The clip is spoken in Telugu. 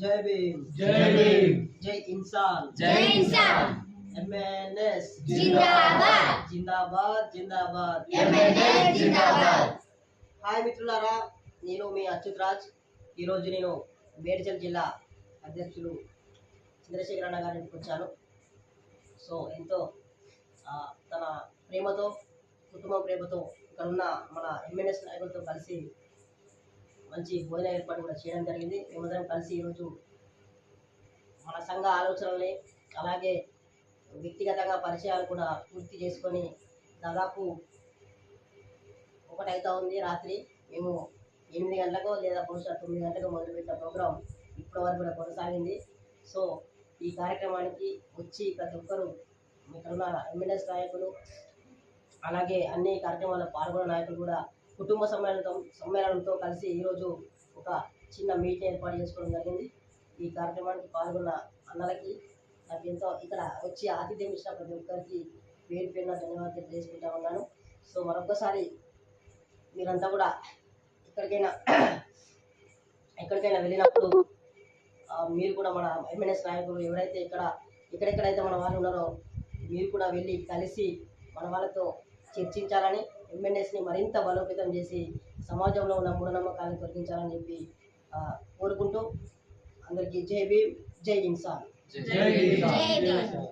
జై భీమ్. జై భీమ్. జై ఇన్సాన్. జై ఇన్సాన్. ఎంఎన్ఎస్. జిందాబాద్. జిందాబాద్ జిందాబాద్. ఎంఎన్ఎస్ జిందాబాద్. హాయ్ మిత్రులారా నేను మీ అచ్యుత్ రాజ్ ఈరోజు నేను మేడ్చల్ జిల్లా అధ్యక్షులు చంద్రశేఖర్ అన్న గారికి వచ్చాను. సో ఎంతో తన ప్రేమతో కుటుంబ ప్రేమతో ఇక్కడ ఉన్న మన ఎంఎన్ఎస్ నాయకులతో కలిసి మంచి భోజన ఏర్పాటు కూడా చేయడం జరిగింది. మేమందరం కలిసి ఈరోజు మన సంఘ ఆలోచనల్ని అలాగే వ్యక్తిగతంగా పరిచయాలు కూడా పూర్తి చేసుకొని దాదాపు ఒకటి ఉంది రాత్రి. మేము ఎనిమిది గంటలకు లేదా బహుశా తొమ్మిది గంటలకు మొదలుపెట్టిన ప్రోగ్రాం ఇప్పటి వరకు కూడా కొనసాగింది. సో ఈ కార్యక్రమానికి వచ్చి ప్రతి ఒక్కరూ ఇక్కడ ఉన్న ఎమ్మెల్యేస్ నాయకులు అలాగే అన్ని కార్యక్రమాల్లో పాల్గొన్న నాయకులు కూడా కుటుంబ సమ్మేళనంతో సమ్మేళనంతో కలిసి ఈరోజు ఒక చిన్న మీటింగ్ ఏర్పాటు చేసుకోవడం జరిగింది. ఈ కార్యక్రమానికి పాల్గొన్న అన్నలకి నాకు ఎంతో ఇక్కడ వచ్చి ఆతిథ్యం ఇచ్చిన ప్రతి ఒక్కరికి పేరు పేరున ధన్యవాదాలు తెలియజేసుకుంటా ఉన్నాను. సో మరొకసారి మీరంతా కూడా ఎక్కడికైనా ఎక్కడికైనా వెళ్ళినప్పుడు మీరు కూడా మన ఎంఎన్ఎస్ నాయకులు ఎవరైతే ఇక్కడ ఎక్కడెక్కడైతే మన వాళ్ళు ఉన్నారో మీరు కూడా వెళ్ళి కలిసి మన వాళ్ళతో చర్చించాలని ఎంఎన్ఎస్ని మరింత బలోపేతం చేసి సమాజంలో ఉన్న మూఢనమ్మకాలను తొలగించాలని చెప్పి ఆ, కోరుకుంటూ అందరికీ జై భీమ్ జై ఇన్సాన్ జై భీమ్ జై భీమ్.